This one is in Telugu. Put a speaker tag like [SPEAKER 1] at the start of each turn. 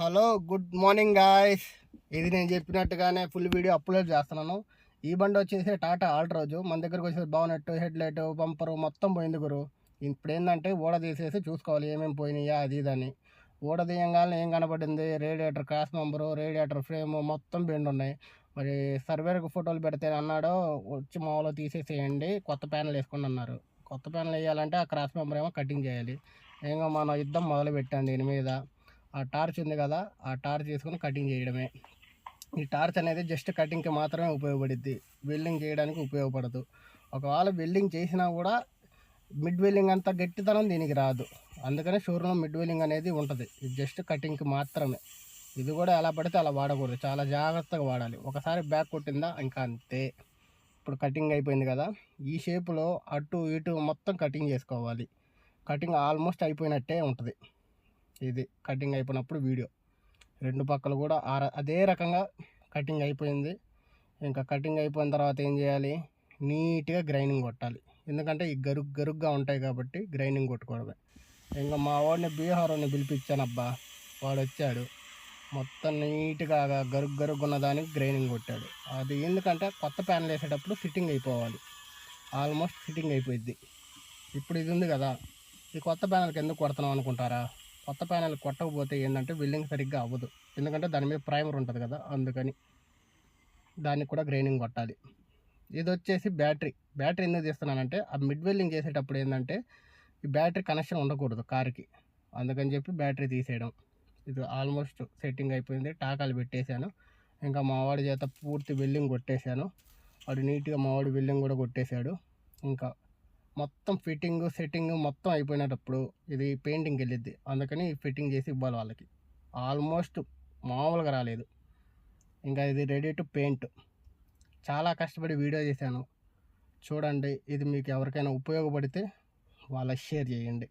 [SPEAKER 1] Hello good morning guys. ఇది నేను చెప్పినట్టుగానే ఫుల్ వీడియో అప్లోడ్ చేస్తున్నాను. ఈ బండి వచ్చేసి టాటా ఆల్ట్రోజు. మన దగ్గరకు వచ్చేసి బాగున్నట్టు హెడ్లైట్ బంపరు మొత్తం పోయింది గురు. ఇప్పుడు ఏంటంటే ఊడ తీసేసి చూసుకోవాలి ఏమేమి పోయినాయా అది ఇది అని ఊడ తీయంగానే ఏం కనపడింది? Radiator cross member radiator frame మొత్తం బెండ్ ఉన్నాయి మరి సర్వేర్కి ఫోటోలు పెడితే అన్నాడు వచ్చి మామూలుగా తీసేసేయండి కొత్త ప్యానల్ వేసుకోండి అన్నారు. కొత్త ప్యానల్ వేయాలంటే ఆ క్రాస్ మెంబర్ ఏమో కటింగ్ చేయాలి. ఇంకా మనం యుద్ధం మొదలు పెట్టాను దీని మీద. ఆ టార్చ్ ఉంది కదా ఆ టార్చ్ తీసుకొని కటింగ్ చేయడమే. ఈ టార్చ్ అనేది జస్ట్ కటింగ్కి మాత్రమే ఉపయోగపడుద్ది. వెల్డింగ్ చేయడానికి ఉపయోగపడదు. ఒకవేళ వెల్డింగ్ చేసినా కూడా మిడ్ వెల్డింగ్ అంత గట్టితనం దీనికి రాదు. అందుకనే షోరూమ్ మిడ్ వెల్డింగ్ అనేది ఉంటుంది. ఇది జస్ట్ కటింగ్కి మాత్రమే. ఇది కూడా ఎలా పడితే అలా వాడకూడదు. చాలా జాగ్రత్తగా వాడాలి. ఒకసారి బ్యాక్ కొట్టిందా ఇంకా అంతే. ఇప్పుడు కటింగ్ అయిపోయింది కదా ఈ షేపులో అటు ఇటు మొత్తం కటింగ్ చేసుకోవాలి. కటింగ్ ఆల్మోస్ట్ అయిపోయినట్టే ఉంటుంది. ఇది కటింగ్ అయిపోయినప్పుడు వీడియో రెండు పక్కలు కూడా ఆ ర- అదే రకంగా కటింగ్ అయిపోయింది. ఇంకా కటింగ్ అయిపోయిన తర్వాత ఏం చేయాలి? నీట్గా గ్రైండింగ్ కొట్టాలి. ఎందుకంటే ఈ గరుగ్ గరుగ్గా ఉంటాయి కాబట్టి గ్రైండింగ్ కొట్టుకోవడమే. ఇంకా మా వాడిని బీహార్ని పిలిపించానబ్బా. వాడు వచ్చాడు. మొత్తం నీట్గా గరుగ్ గరుగ్ ఉన్న దానికి గ్రైండింగ్ కొట్టాడు. అది ఎందుకంటే కొత్త ప్యానల్ వేసేటప్పుడు ఫిట్టింగ్ అయిపోవాలి. ఆల్మోస్ట్ ఫిట్టింగ్ అయిపోయింది ఇప్పుడు ఇది ఉంది కదా. ఈ కొత్త ప్యానల్కి ఎందుకు కొడుతున్నాం అనుకుంటారా? కొత్త ప్యానెల్ కొట్టకపోతే ఏంటంటే వెల్డింగ్ సరిగ్గా అవ్వదు. ఎందుకంటే దాని మీద ప్రైమర్ ఉంటుంది కదా అందుకని దానికి కూడా గ్రైండింగ్ కొట్టాలి. ఇది వచ్చేసి బ్యాటరీ. బ్యాటరీ ఎందుకు తీస్తున్నానంటే ఆ మిడ్ వెల్డింగ్ చేసేటప్పుడు ఏంటంటే ఈ బ్యాటరీ కనెక్షన్ ఉండకూడదు కార్కి. అందుకని చెప్పి బ్యాటరీ తీసేయడం. ఇది ఆల్మోస్ట్ సెట్టింగ్ అయిపోయింది. టాకాలు పెట్టేశాను. ఇంకా మావాడి చేత పూర్తి వెల్డింగ్ కొట్టేశాను. వాడు నీట్గా మావాడి వెల్డింగ్ కూడా కొట్టేశాడు. ఇంకా మొత్తం ఫిట్టింగ్ సెట్టింగ్ మొత్తం అయిపోయినప్పుడు ఇది పెయింటింగ్కి వెళ్ళిద్ది. అందుకని ఫిట్టింగ్ చేసి ఇవ్వాలి వాళ్ళకి. ఆల్మోస్ట్ మామూలుగా రాలేదు. ఇంకా ఇది రెడీ టు పెయింట్ చాలా కష్టపడి వీడియో చేశాను. చూడండి ఇది మీకు ఎవరికైనా ఉపయోగపడితే వాళ్ళకి షేర్ చేయండి.